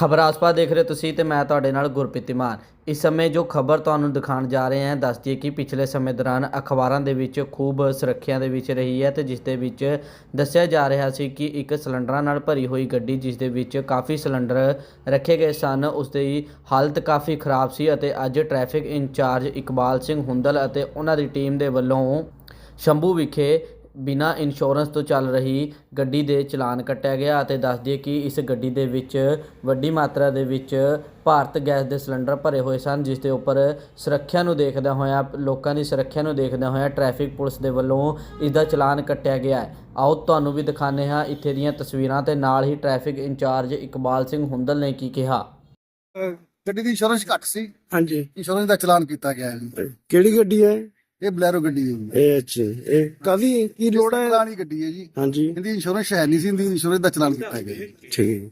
ਖਬਰ ਆਸਪਾ ਦੇਖ ਰਹੇ ਹੋ ਤੁਸੀਂ ਤੇ ਮੈਂ ਤੁਹਾਡੇ ਨਾਲ ਗੁਰਪ੍ਰੀਤ ਮਾਨ ਇਸ ਸਮੇਂ ਜੋ ਖਬਰ ਤੁਹਾਨੂੰ ਦਿਖਾਉਣ ਜਾ ਰਹੇ ਹਾਂ ਦੱਸਦੀ ਹੈ ਕਿ ਪਿਛਲੇ ਸਮੇਂ ਦੌਰਾਨ ਅਖਬਾਰਾਂ ਦੇ ਵਿੱਚ ਖੂਬ ਸੁਰੱਖਿਆ ਦੇ ਵਿੱਚ ਰਹੀ ਹੈ ਤੇ ਜਿਸ ਦੇ ਵਿੱਚ ਦੱਸਿਆ ਜਾ ਰਿਹਾ ਸੀ ਕਿ ਇੱਕ ਸਿਲੰਡਰਾਂ ਨਾਲ ਭਰੀ ਹੋਈ ਗੱਡੀ ਜਿਸ ਦੇ ਵਿੱਚ ਕਾਫੀ ਸਿਲੰਡਰ ਰੱਖੇ ਗਏ ਸਨ, ਉਸ ਦੀ ਹਾਲਤ ਕਾਫੀ ਖਰਾਬ ਸੀ ਅਤੇ ਅੱਜ ਟ੍ਰੈਫਿਕ ਇੰਚਾਰਜ ਇਕਬਾਲ ਸਿੰਘ ਹੁੰਦਲ ਅਤੇ ਉਹਨਾਂ ਦੀ ਟੀਮ ਦੇ ਵੱਲੋਂ ਸ਼ੰਭੂ ਵਿਖੇ ਬਿਨਾ ਇੰਸ਼ੋਰੈਂਸ ਤੋਂ ਚੱਲ ਰਹੀ ਗੱਡੀ ਦੇ ਚਲਾਨ ਕੱਟਿਆ ਗਿਆ ਅਤੇ ਦੱਸ ਦਈਏ ਕਿ ਇਸ ਗੱਡੀ ਦੇ ਵਿੱਚ ਵੱਡੀ ਮਾਤਰਾ ਦੇ ਵਿੱਚ ਭਾਰਤ ਗੈਸ ਦੇ ਸਿਲੰਡਰ ਭਰੇ ਹੋਏ ਸਨ ਜਿਸ ਦੇ ਉੱਪਰ ਸੁਰੱਖਿਆ ਨੂੰ ਦੇਖਦਿਆਂ ਹੋਇਆਂ ਲੋਕਾਂ ਦੀ ਸੁਰੱਖਿਆ ਨੂੰ ਦੇਖਦਿਆਂ ਹੋਇਆਂ ਟ੍ਰੈਫਿਕ ਪੁਲਿਸ ਦੇ ਵੱਲੋਂ ਇਸ ਦਾ ਚਲਾਨ ਕੱਟਿਆ ਗਿਆ ਹੈ। ਆਓ ਤੁਹਾਨੂੰ ਵੀ ਦਿਖਾਉਂਦੇ ਹਾਂ ਇੱਥੇ ਦੀਆਂ ਤਸਵੀਰਾਂ ਤੇ ਨਾਲ ਹੀ ਟ੍ਰੈਫਿਕ ਇੰਚਾਰਜ ਇਕਬਾਲ ਸਿੰਘ ਹੁੰਦਲ ਨੇ ਕੀ ਕਿਹਾ। ਗੱਡੀ ਦੀ ਇੰਸ਼ੋਰੈਂਸ ਘੱਟ ਸੀ। ਹਾਂਜੀ। ਇੰਸ਼ੋਰੈਂਸ ਦਾ ਚਲਾਨ ਕੀਤਾ ਗਿਆ ਹੈ। ਕਿਹੜੀ ਗੱਡੀ ਹੈ? ਇਹ ਬਲੈਰੋ ਗੱਡੀ ਹੈ। ਜੀ ਇਹ ਅੱਛਾ ਇਹ ਕਾਦੀ ਕੀ ਲੋੜ ਹੈ? ਪੁਰਾਣੀ ਗੱਡੀ ਹੈ ਜੀ। ਹਾਂਜੀ। ਇਹਦੀ ਇੰਸ਼ੋਰੈਂਸ ਹੈ ਨਹੀਂ ਸੀ ਇਹਦੀ ਇੰਸ਼ੋਰੈਂਸ ਦਾ ਚਲਾਨ ਕੀਤਾ ਗਿਆ ਜੀ। ਠੀਕ। ਹੈ